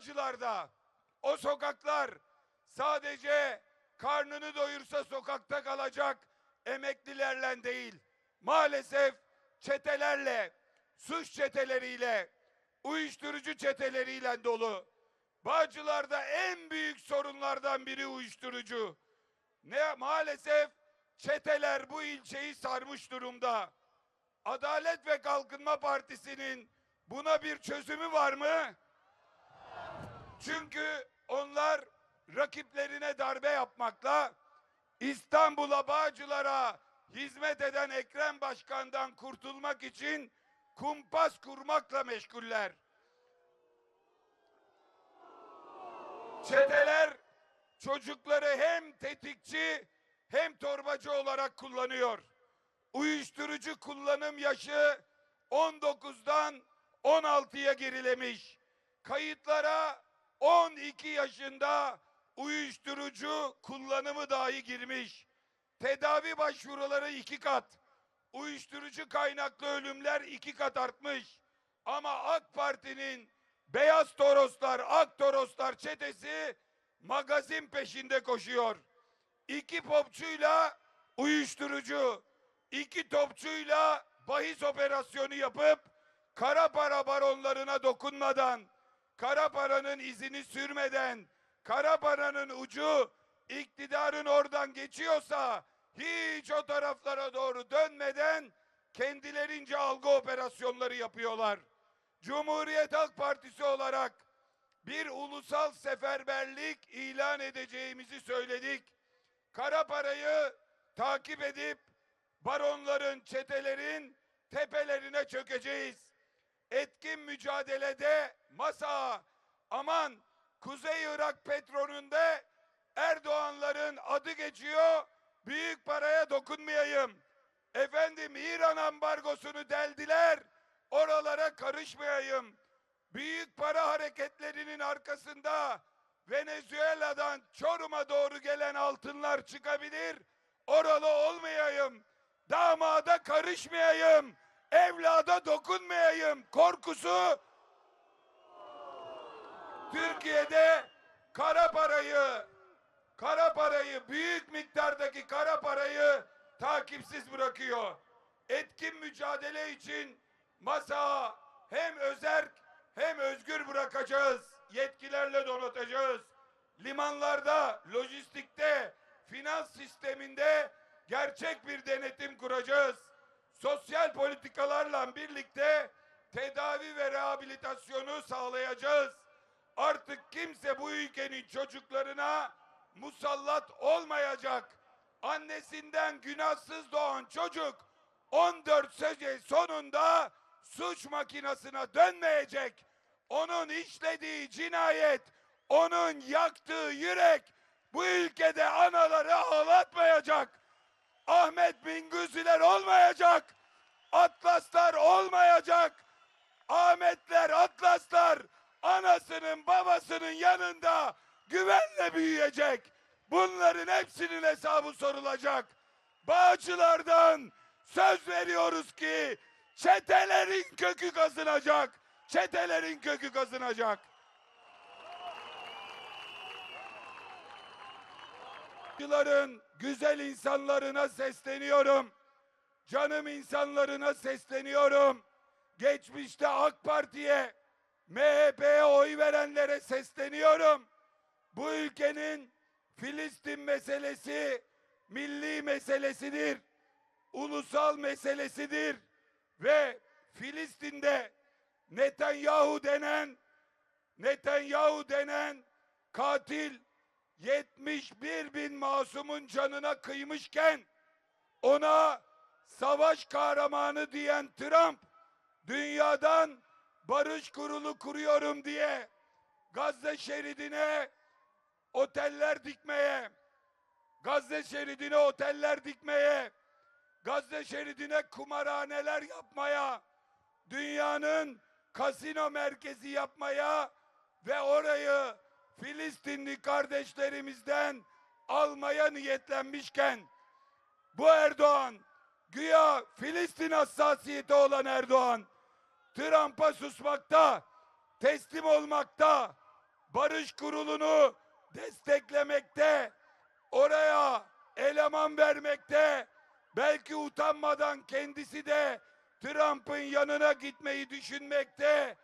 Bağcılar'da o sokaklar sadece karnını doyursa sokakta kalacak emeklilerle değil. Maalesef çetelerle, suç çeteleriyle, uyuşturucu çeteleriyle dolu. Bağcılar'da en büyük sorunlardan biri uyuşturucu. Ne maalesef çeteler bu ilçeyi sarmış durumda. Adalet ve Kalkınma Partisi'nin buna bir çözümü var mı? Çünkü onlar rakiplerine darbe yapmakla İstanbul'a Bağcılar'a hizmet eden Ekrem Başkan'dan kurtulmak için kumpas kurmakla meşguller. Çeteler çocukları hem tetikçi hem torbacı olarak kullanıyor. Uyuşturucu kullanım yaşı 19'dan 16'ya gerilemiş. Kayıtlara 12 yaşında uyuşturucu kullanımı dahi girmiş. Tedavi başvuruları iki kat. Uyuşturucu kaynaklı ölümler iki kat artmış. Ama AK Parti'nin Beyaz Toroslar, Ak Toroslar çetesi magazin peşinde koşuyor. İki popçuyla uyuşturucu, iki topçuyla bahis operasyonu yapıp kara para baronlarına dokunmadan, kara paranın izini sürmeden, kara paranın ucu iktidarın oradan geçiyorsa hiç o taraflara doğru dönmeden kendilerince algı operasyonları yapıyorlar. Cumhuriyet Halk Partisi olarak bir ulusal seferberlik ilan edeceğimizi söyledik. Kara parayı takip edip baronların, çetelerin tepelerine çökeceğiz. Etkin mücadelede masa aman Kuzey Irak petrolünde Erdoğanların adı geçiyor. Büyük paraya dokunmayayım. Efendim İran ambargosunu deldiler. Oralara karışmayayım. Büyük para hareketlerinin arkasında Venezuela'dan Çorum'a doğru gelen altınlar çıkabilir. Oralı olmayayım. Damada karışmayayım. Evlada dokunmayayım. Korkusu Türkiye'de kara parayı kara parayı büyük miktardaki kara parayı takipsiz bırakıyor. Etkin mücadele için masa hem özerk hem özgür bırakacağız. Yetkilerle donatacağız. Limanlarda, lojistikte, finans sisteminde gerçek bir denetim kuracağız. Sosyal politikalarla birlikte tedavi ve rehabilitasyonu sağlayacağız. Artık kimse bu ülkenin çocuklarına musallat olmayacak. Annesinden günahsız doğan çocuk 14 sene sonunda suç makinesine dönmeyecek. Onun işlediği cinayet, onun yaktığı yürek bu ülkede anaları ağlatmayacak. Ahmet Bingüzüler olmayacak. Atlaslar olmayacak. Ahmetler, Atlaslar anasının babasının yanında güvenle büyüyecek. Bunların hepsinin hesabı sorulacak. Bağcılardan söz veriyoruz ki çetelerin kökü kazınacak. Çetelerin kökü kazınacak. Bağcıların güzel insanlarına sesleniyorum. Canım insanlarına sesleniyorum. Geçmişte AK Parti'ye, MHP'ye oy verenlere sesleniyorum. Bu ülkenin Filistin meselesi milli meselesidir. Ulusal meselesidir. Ve Filistin'de Netanyahu denen Netanyahu denen katil 71 bin masumun canına kıymışken ona savaş kahramanı diyen Trump dünyadan barış kurulu kuruyorum diye Gazze şeridine oteller dikmeye, Gazze şeridine oteller dikmeye, Gazze şeridine kumarhaneler yapmaya, dünyanın kasino merkezi yapmaya ve orayı Filistinli kardeşlerimizden almaya niyetlenmişken bu Erdoğan güya Filistin hassasiyeti olan Erdoğan Trump'a susmakta, teslim olmakta, barış kurulunu desteklemekte, oraya eleman vermekte, belki utanmadan kendisi de Trump'ın yanına gitmeyi düşünmekte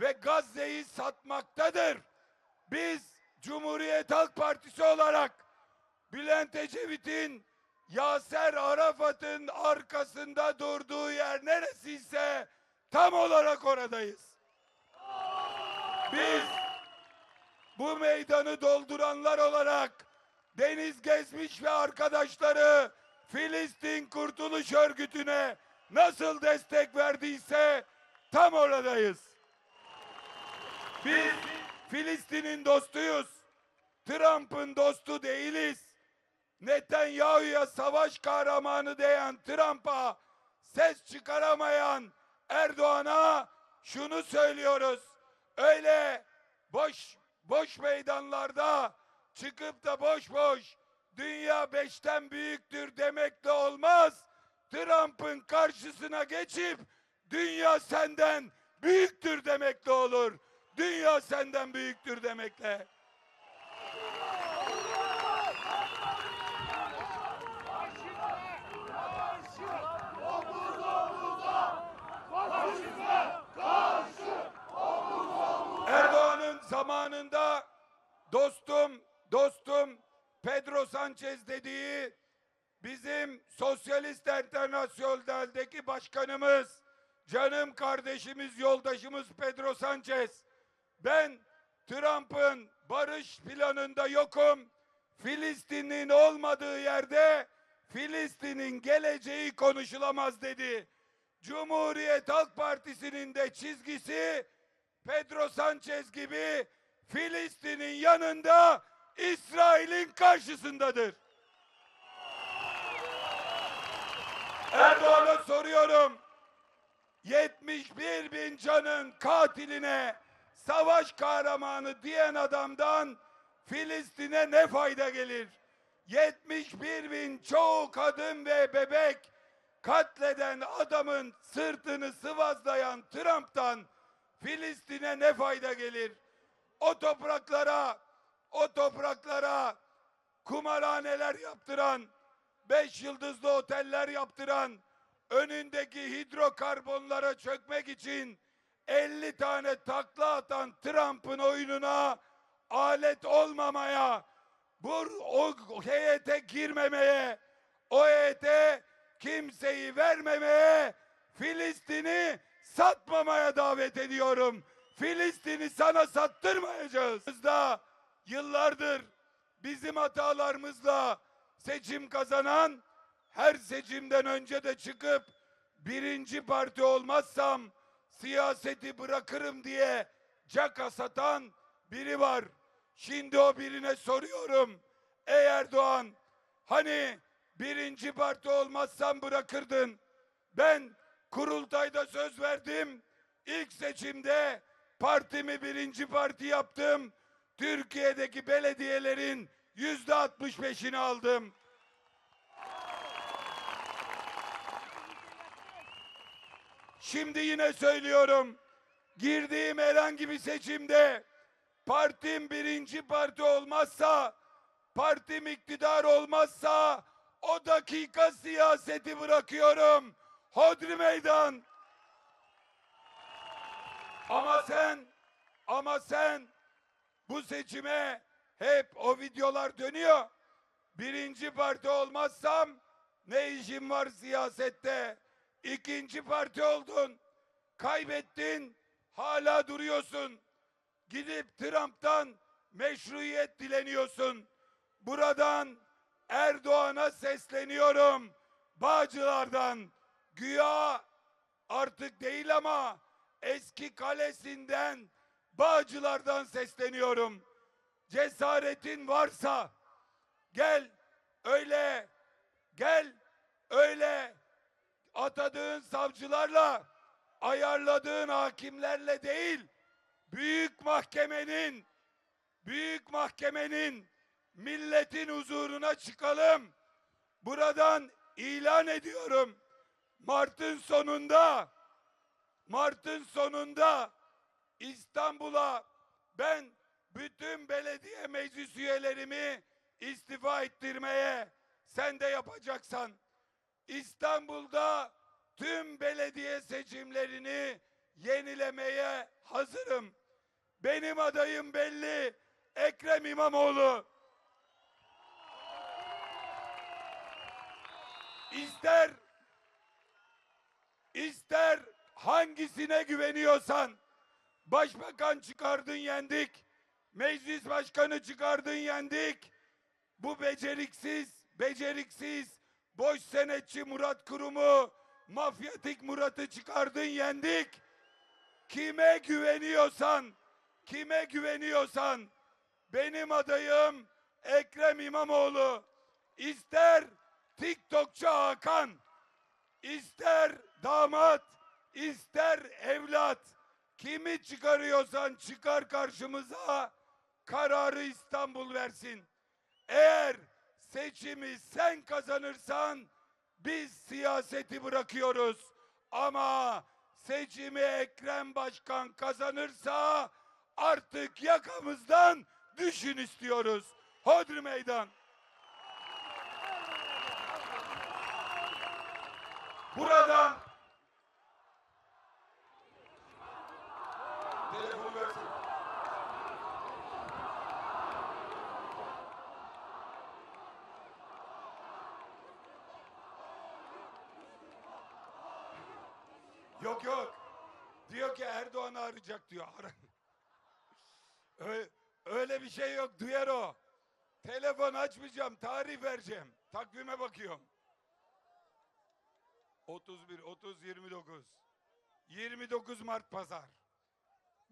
ve Gazze'yi satmaktadır. Biz Cumhuriyet Halk Partisi olarak Bülent Ecevit'in Yaser Arafat'ın arkasında durduğu yer neresiyse tam olarak oradayız. Biz bu meydanı dolduranlar olarak Deniz Gezmiş ve arkadaşları Filistin Kurtuluş Örgütü'ne nasıl destek verdiyse tam oradayız. Biz Filistin'in dostuyuz. Trump'ın dostu değiliz. Netanyahu'ya savaş kahramanı diyen Trump'a ses çıkaramayan Erdoğan'a şunu söylüyoruz. Öyle boş boş meydanlarda çıkıp da boş boş dünya beşten büyüktür demekle olmaz. Trump'ın karşısına geçip dünya senden büyüktür demekle olur. Dünya senden büyüktür demekle. Sanchez dediği bizim Sosyalist Enternasyonel'deki başkanımız, canım kardeşimiz, yoldaşımız Pedro Sanchez. Ben Trump'ın barış planında yokum. Filistin'in olmadığı yerde Filistin'in geleceği konuşulamaz dedi. Cumhuriyet Halk Partisi'nin de çizgisi Pedro Sanchez gibi Filistin'in yanında İsrail'in karşısındadır. Erdoğan'a soruyorum. 71 bin canın katiline savaş kahramanı diyen adamdan Filistin'e ne fayda gelir? 71 bin çoğu kadın ve bebek katleden adamın sırtını sıvazlayan Trump'tan Filistin'e ne fayda gelir? O topraklara, o topraklara kumarhaneler yaptıran, beş yıldızlı oteller yaptıran, önündeki hidrokarbonlara çökmek için 50 tane takla atan Trump'ın oyununa alet olmamaya, bu o heyete girmemeye, o heyete kimseyi vermemeye, Filistin'i satmamaya davet ediyorum. Filistin'i sana sattırmayacağız. Da yıllardır bizim hatalarımızla seçim kazanan her seçimden önce de çıkıp birinci parti olmazsam siyaseti bırakırım diye caka satan biri var. Şimdi o birine soruyorum. Ey Erdoğan hani birinci parti olmazsam bırakırdın. Ben kurultayda söz verdim. İlk seçimde partimi birinci parti yaptım. Türkiye'deki belediyelerin yüzde altmış beşini aldım. Şimdi yine söylüyorum. Girdiğim herhangi bir seçimde partim birinci parti olmazsa, partim iktidar olmazsa o dakika siyaseti bırakıyorum. Hodri meydan. Ama sen, ama sen bu seçime hep o videolar dönüyor. Birinci parti olmazsam ne işim var siyasette? İkinci parti oldun. Kaybettin. Hala duruyorsun. Gidip Trump'tan meşruiyet dileniyorsun. Buradan Erdoğan'a sesleniyorum. Bağcılardan güya artık değil ama eski kalesinden Bağcılardan sesleniyorum. Cesaretin varsa gel öyle gel öyle atadığın savcılarla ayarladığın hakimlerle değil büyük mahkemenin büyük mahkemenin milletin huzuruna çıkalım. Buradan ilan ediyorum. Mart'ın sonunda Mart'ın sonunda İstanbul'a ben bütün meclis üyelerimi istifa ettirmeye sen de yapacaksan İstanbul'da tüm belediye seçimlerini yenilemeye hazırım. Benim adayım belli. Ekrem İmamoğlu. İster ister hangisine güveniyorsan başbakan çıkardın yendik. Meclis başkanı çıkardın yendik. Bu beceriksiz, beceriksiz, boş senetçi Murat Kurum'u, mafyatik Murat'ı çıkardın yendik. Kime güveniyorsan, kime güveniyorsan benim adayım Ekrem İmamoğlu. İster TikTokçu Hakan, ister damat, ister evlat. Kimi çıkarıyorsan çıkar karşımıza kararı İstanbul versin. Eğer seçimi sen kazanırsan biz siyaseti bırakıyoruz. Ama seçimi Ekrem Başkan kazanırsa artık yakamızdan düşün istiyoruz. Hodri meydan. Buradan Yok yok. Diyor ki Erdoğan'ı arayacak diyor. Öyle bir şey yok. Duyar o. Telefon açmayacağım. Tarih vereceğim. Takvime bakıyorum. 31, 30, 29. 29 Mart Pazar.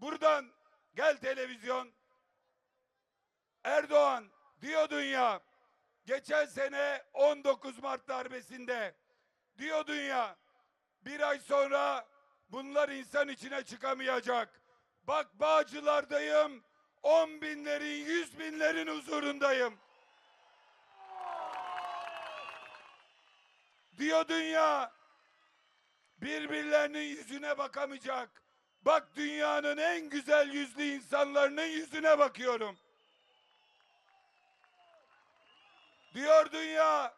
Buradan gel televizyon. Erdoğan diyordun ya geçen sene 19 Mart darbesinde diyordun ya bir ay sonra bunlar insan içine çıkamayacak. Bak Bağcılar'dayım 10 binlerin 100 binlerin huzurundayım. Diyordun ya birbirlerinin yüzüne bakamayacak. Bak dünyanın en güzel yüzlü insanlarının yüzüne bakıyorum. Diyordun ya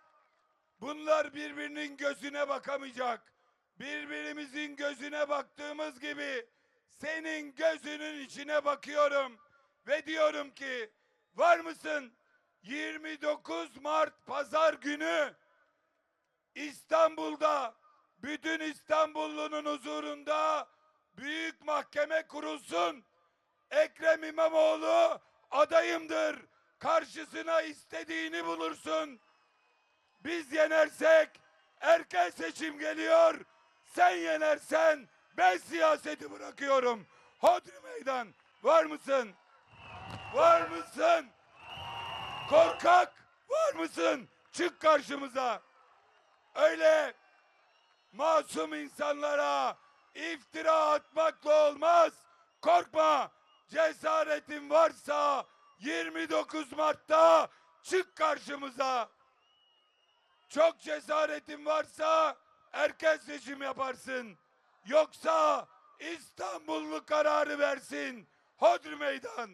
bunlar birbirinin gözüne bakamayacak. Birbirimizin gözüne baktığımız gibi senin gözünün içine bakıyorum ve diyorum ki var mısın 29 Mart pazar günü İstanbul'da bütün İstanbullunun huzurunda büyük mahkeme kurulsun. Ekrem İmamoğlu adayımdır. Karşısına istediğini bulursun. Biz yenersek erken seçim geliyor. Sen yenersen ben siyaseti bırakıyorum. Hodri meydan. Var mısın? Var mısın? Korkak var mısın? Çık karşımıza. Öyle masum insanlara iftira atmakla olmaz. Korkma. Cesaretin varsa 29 Mart'ta çık karşımıza. Çok cesaretin varsa erken seçim yaparsın. Yoksa İstanbullu kararı versin. Hodri meydan.